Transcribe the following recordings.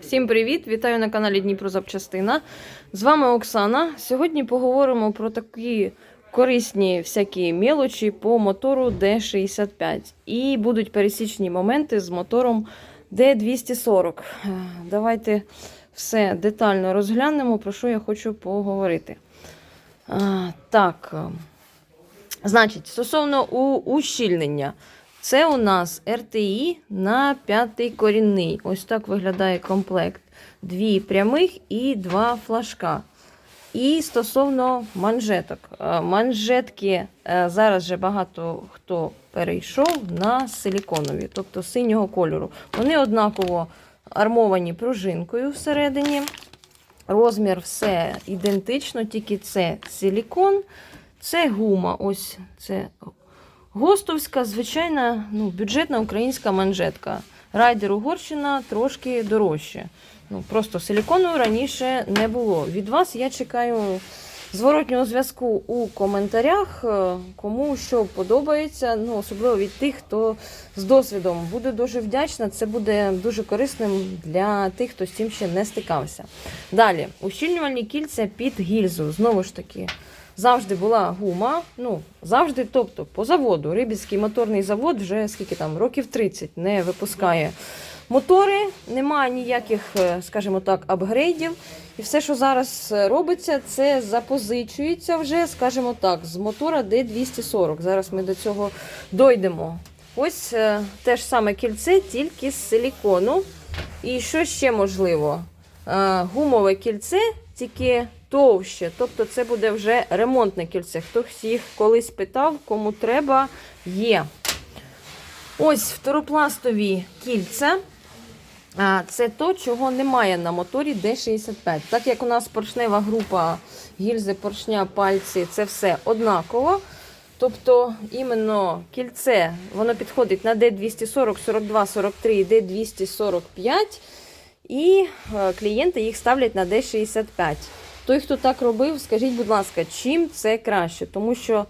Всім привіт! Вітаю на каналі Дніпро Запчастина. З вами Оксана. Сьогодні поговоримо про такі корисні всякі мелочі по мотору D65. І будуть пересічні моменти з мотором D240. Е, Давайте все детально розглянемо, про що я хочу поговорити. А, Так, е, значить, стосовно ущільнення. Це у нас RTI на п'ятий корінний. Ось так виглядає комплект. Дві прямих і два флажка. І стосовно манжеток. Е, Манжетки е, зараз вже багато хто перейшов на силіконові, тобто синього кольору. Вони однаково армовані пружинкою всередині. Розмір все ідентично, тільки це силікон, це гума. Ось це Гостовська, звичайна, ну, бюджетна українська манжетка. Райдер Угорщина трошки дорожче. Ну, просто силікону раніше не було. Від вас я чекаю зворотнього зв'язку у коментарях, е, кому що подобається, ну, особливо від тих, хто з досвідом. Буду дуже вдячна. Це буде дуже корисним для тих, хто з цим ще не стикався. Далі, ущільнювальні кільця під гільзу. Знову ж таки, завжди була гума. Ну, завжди, тобто, по заводу. Рибівський моторний завод вже скільки там, років 30 не випускає мотори, немає ніяких, е, скажімо так, апгрейдів. І все, що зараз е, робиться, це запозичується вже, скажімо так, з мотора D240. Зараз ми до цього дойдемо. Ось е, те ж саме кільце, тільки з силікону. І що ще можливо? Гумове кільце, тільки товще. Тобто це буде вже ремонтне кільце. Хтось їх колись питав, кому треба, є. Ось второпластові кільця. Це то, чого немає на моторі D65. Так як у нас поршнева група гільзи, поршня, пальці це все однаково. Тобто іменно кільце воно підходить на D240, 42, 43 і D245. І е, клієнти їх ставлять на D65. Той, хто так робив, скажіть, будь ласка, чим це краще? Тому що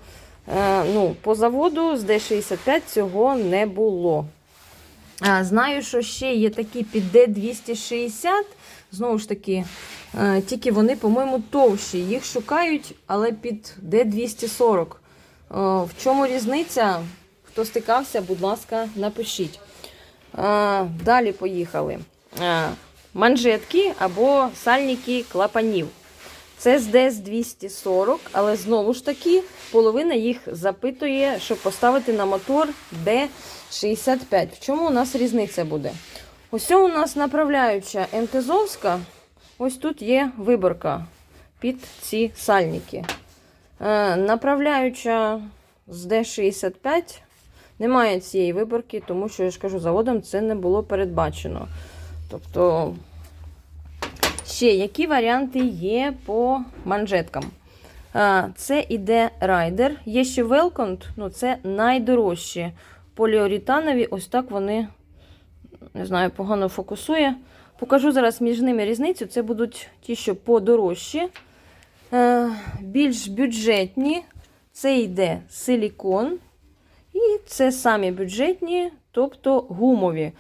е, ну, по заводу з D65 цього не було. А, Знаю, що ще є такі під D260. Знову ж таки, е, тільки вони, по-моєму, товщі. Їх шукають, але під D240. Е, В чому різниця? Хто стикався, будь ласка, напишіть. Е, Далі поїхали. Е, Манжетки або сальники клапанів. Це з ds 240, але знову ж таки, половина їх запитує, щоб поставити на мотор D65. В чому у нас різниця буде? Ось у нас направляюча МТЗовська. Ось тут є виборка під ці сальники. Е, Направляюча з D65 немає цієї виборки, тому що я ж кажу, заводом це не було передбачено. Тобто, ще які варіанти є по манжеткам? Це іде райдер. Є ще Велконт, ну це найдорожчі поліуретанові. Ось так вони, не знаю, погано фокусує. Покажу зараз між ними різницю. Це будуть ті, що подорожчі, е, більш бюджетні. Це йде силікон. І це самі бюджетні, тобто гумові.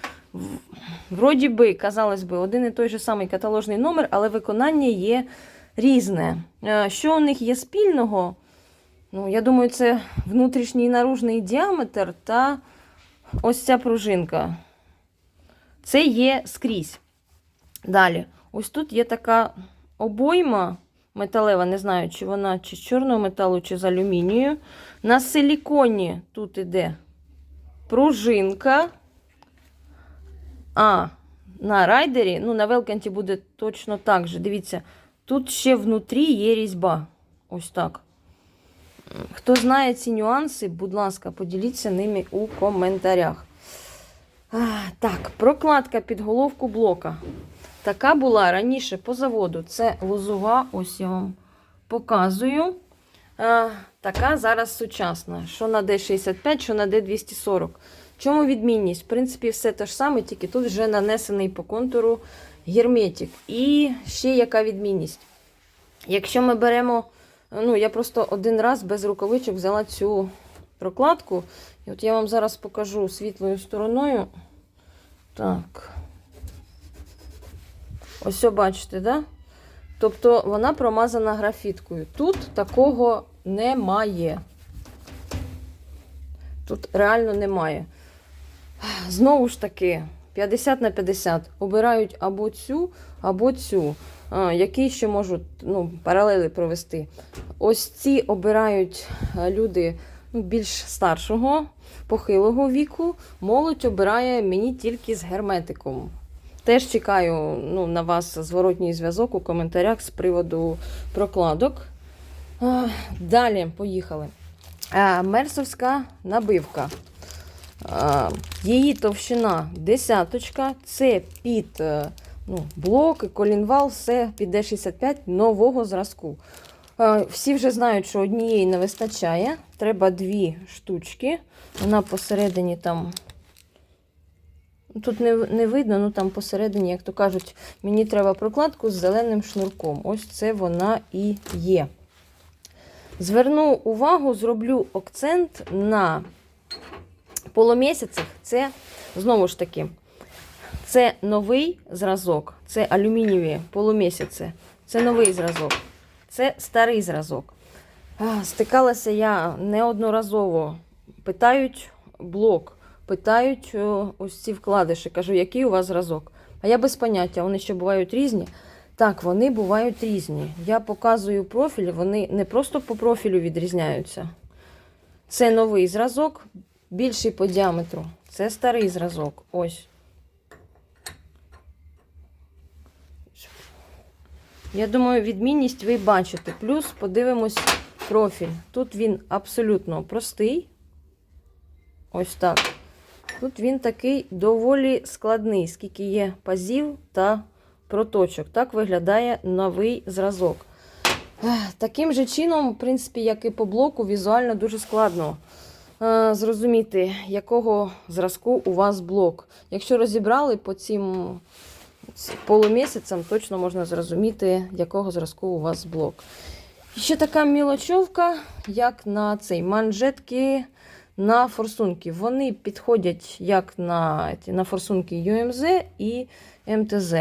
Вроді би, казалось би, один і той же самий каталожний номер, але виконання є різне. Е, Що у них є спільного? Ну, я думаю, це внутрішній наружний діаметр та ось ця пружинка. Це є скрізь. Далі, ось тут є така обойма металева, не знаю, чи вона чи з чорного металу, чи з алюмінію. На силіконі тут іде пружинка. А на райдері, ну на велканті буде точно так же. Дивіться, тут ще внутрі є різьба. Ось так. Хто знає ці нюанси, будь ласка, поділіться ними у коментарях. Так, прокладка під головку блока. Така була раніше по заводу. Це лозова, ось я вам показую. Така зараз сучасна. Що на D65, що на D240. Чому відмінність? В принципі, все те ж саме, тільки тут вже нанесений по контуру герметик. І ще яка відмінність? Якщо ми беремо, ну, я просто один раз без рукавичок взяла цю прокладку. І от я вам зараз покажу світлою стороною. Так. Ось бачите, да? Тобто вона промазана графіткою. Тут такого немає. Тут реально немає. Знову ж таки, 50 на 50. Обирають або цю, або цю. Які ще можуть ну, паралели провести. Ось ці обирають е, люди ну, більш старшого, похилого віку. Молодь обирає мені тільки з герметиком. Теж чекаю ну, на вас зворотній зв'язок у коментарях з приводу прокладок. Далі поїхали. Мерсовська набивка. Її товщина десяточка. Це під е, ну, блок, колінвал, все під D65 нового зразку. Всі вже знають, що однієї не вистачає. Треба дві штучки. Вона посередині там. Тут не, не видно, ну там посередині, як то кажуть, мені треба прокладку з зеленим шнурком. Ось це вона і є. Зверну увагу, зроблю акцент на полумісяцях. Це, знову ж таки, це новий зразок, це алюмінієві полумісяці. Це новий зразок, це старий зразок. Стикалася я неодноразово. Питають блок, питають ось ці вкладиші. Кажу, який у вас зразок? А я без поняття, вони ще бувають різні. Так, вони бувають різні. Я показую профіль, вони не просто по профілю відрізняються. Це новий зразок, більший по діаметру. Це старий зразок. Ось. Я думаю, відмінність ви бачите. Плюс подивимось профіль. Тут він абсолютно простий. Ось так. Тут він такий доволі складний, скільки є пазів та проточок. Так виглядає новий зразок. Таким же чином, в принципі, як і по блоку, візуально дуже складно зрозуміти, якого зразку у вас блок. Якщо розібрали по цим полумісяцям, точно можна зрозуміти, якого зразку у вас блок. Ще така мілочовка, як на цей манжетки на форсунки. Вони підходять як на, на форсунки UMZ і МТЗ.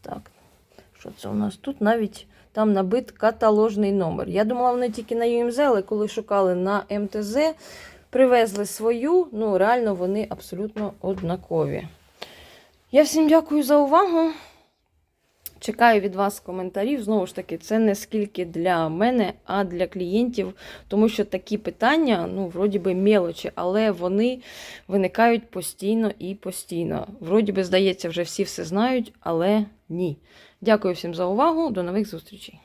Так, що це у нас тут? Навіть там набит каталожний номер. Я думала, вони тільки на UMZ, але коли шукали на МТЗ, привезли свою. Ну, реально, вони абсолютно однакові. Я всім дякую за увагу. Чекаю від вас коментарів. Знову ж таки, це не скільки для мене, а для клієнтів, тому що такі питання, ну, вроді би, мелочі, але вони виникають постійно і постійно. Вроді би, здається, вже всі все знають, але ні. Дякую всім за увагу. До нових зустрічей.